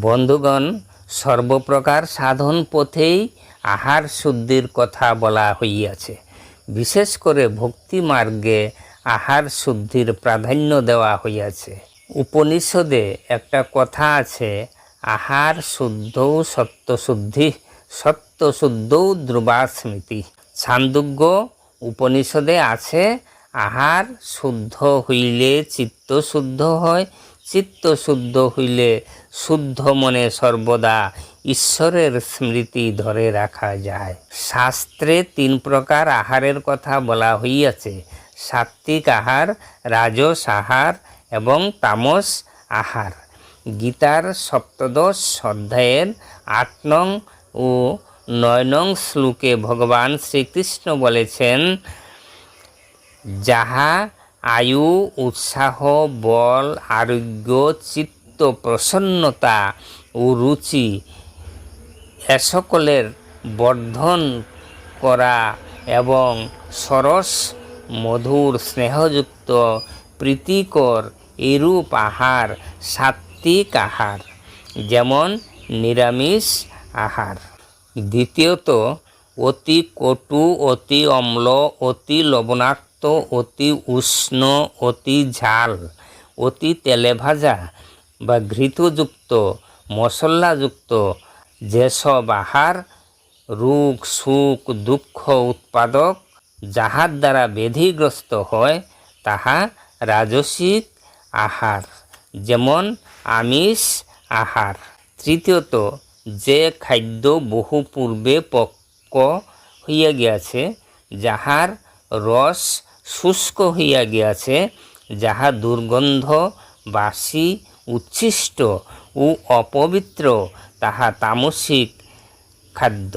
বন্ধুগণ, সর্বপ্রকার সাধন পথেই আহার শুদ্ধির কথা বলা হইয়াছে। বিশেষ করে ভক্তি মার্গে আহার শুদ্ধির প্রাধান্য দেওয়া হইয়াছে। উপনিষদে একটা কথা আছে, আহার শুদ্ধৌ সত্যশুদ্ধি ধ্রুবা স্মৃতি ছান্দোগ্য উপনিষদে আছে, আহার শুদ্ধ হইলে চিত্ত শুদ্ধ হয় চিত্ত শুদ্ধ হইলে শুদ্ধ মনে সর্বদা ঈশ্বরের স্মৃতি ধরে রাখা যায়। শাস্ত্রে তিন প্রকার আহারের কথা বলা হইয়াছে। সাত্বিক আহার, রাজস আহার এবং তামস আহার। গীতার সপ্তদশ অধ্যায়ের আট নং ও নয় নং শ্লোকে ভগবান শ্রীকৃষ্ণ বলেছেন, যাহা আয়ু, উৎসাহ, বল, আরোগ্য, চিত্ত, প্রসন্নতা ও রুচি এ সকলের বর্ধন করা এবং সরস, মধুর, স্নেহযুক্ত, প্রীতিকর এরূপ আহার সাত্বিক আহার, যেমন নিরামিষ আহার। দ্বিতীয়ত, অতি কটু, অতি অম্ল, অতি লবণাক্ত অতি উষ্ণ, অতি ঝাল, অতি তেলে ভাজা বা ঘৃতযুক্ত, মশলাযুক্ত যেসব আহার রোগ, সুখ, দুঃখ উৎপাদক যাহার দ্বারা ব্যাধিগ্রস্ত হয় তাহা রাজসিক আহার, যেমন আমিষ আহার। তৃতীয়ত, যে খাদ্য বহু পূর্বে পক্ক হইয়া গিয়াছে, যাহার রস শুষ্ক হইয়া গিয়াছে, যাহা দুর্গন্ধ, বাসি, উচ্ছিষ্ট ও অপবিত্র, তাহা তামসিক খাদ্য।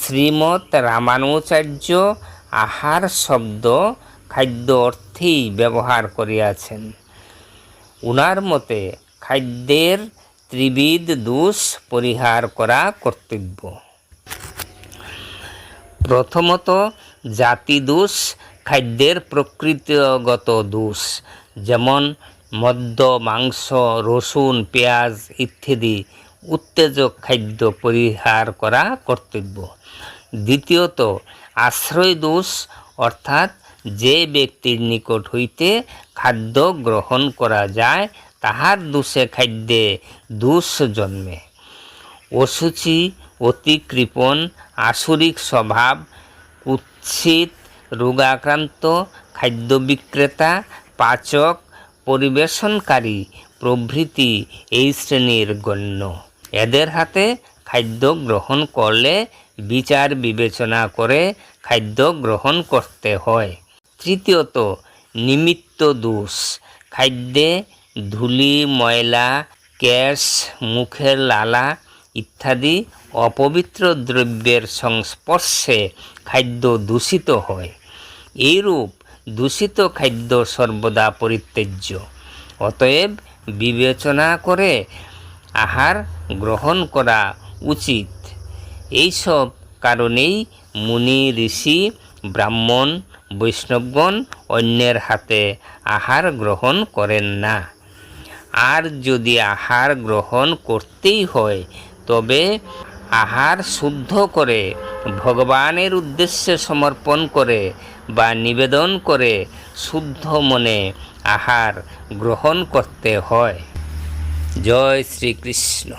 শ্রীমৎ রামানুচার্য আহার শব্দ খাদ্য অর্থেই ব্যবহার করিয়াছেন। উনার মতে, খাদ্যের ত্রিবিধ দোষ পরিহার করা কর্তব্য। প্রথমত, জাতি দোষ খাদ্যের প্রকৃতিগত দোষ, যেমন মদ্য, মাংস, রসুন, পেঁয়াজ ইত্যাদি উত্তেজক খাদ্য পরিহার করা কর্তব্য। দ্বিতীয়ত, আশ্রয় দোষ, অর্থাৎ যে ব্যক্তির নিকট হইতে খাদ্য গ্রহণ করা যায়, তাহার দোষে খাদ্যে দোষ জন্মে। অসুচি অতি কৃপণ, আসরিক স্বভাব, কুৎসিত রোগাক্রান্ত, খাদ্য বিক্রেতা, পাচক, পরিবেশনকারী প্রভৃতি এই শ্রেণির গণ্য। এদের হাতে খাদ্য গ্রহণ করলে বিচার বিবেচনা করে খাদ্য গ্রহণ করতে হয়। তৃতীয়ত, নিমিত্ত দোষ। খাদ্যে ধুলি, ময়লা, গ্যাস, মুখের লালা ইত্যাদি অপবিত্র দ্রব্যের সংস্পর্শে খাদ্য দূষিত হয়। এইরূপ দূষিত খাদ্য সর্বদা পরিত্যাজ্য। অতএব বিবেচনা করে আহার গ্রহণ করা উচিত। এইসব কারণেই মুনি, ঋষি, ব্রাহ্মণ, বৈষ্ণবগণ অন্যের হাতে আহার গ্রহণ করেন না। আর যদি আহার গ্রহণ করতেই হয় তবে আহার শুদ্ধ করে, ভগবানের উদ্দেশ্যে সমর্পণ করে বা নিবেদন করে শুদ্ধ মনে আহার গ্রহণ করতে হয়। জয় শ্রীকৃষ্ণ।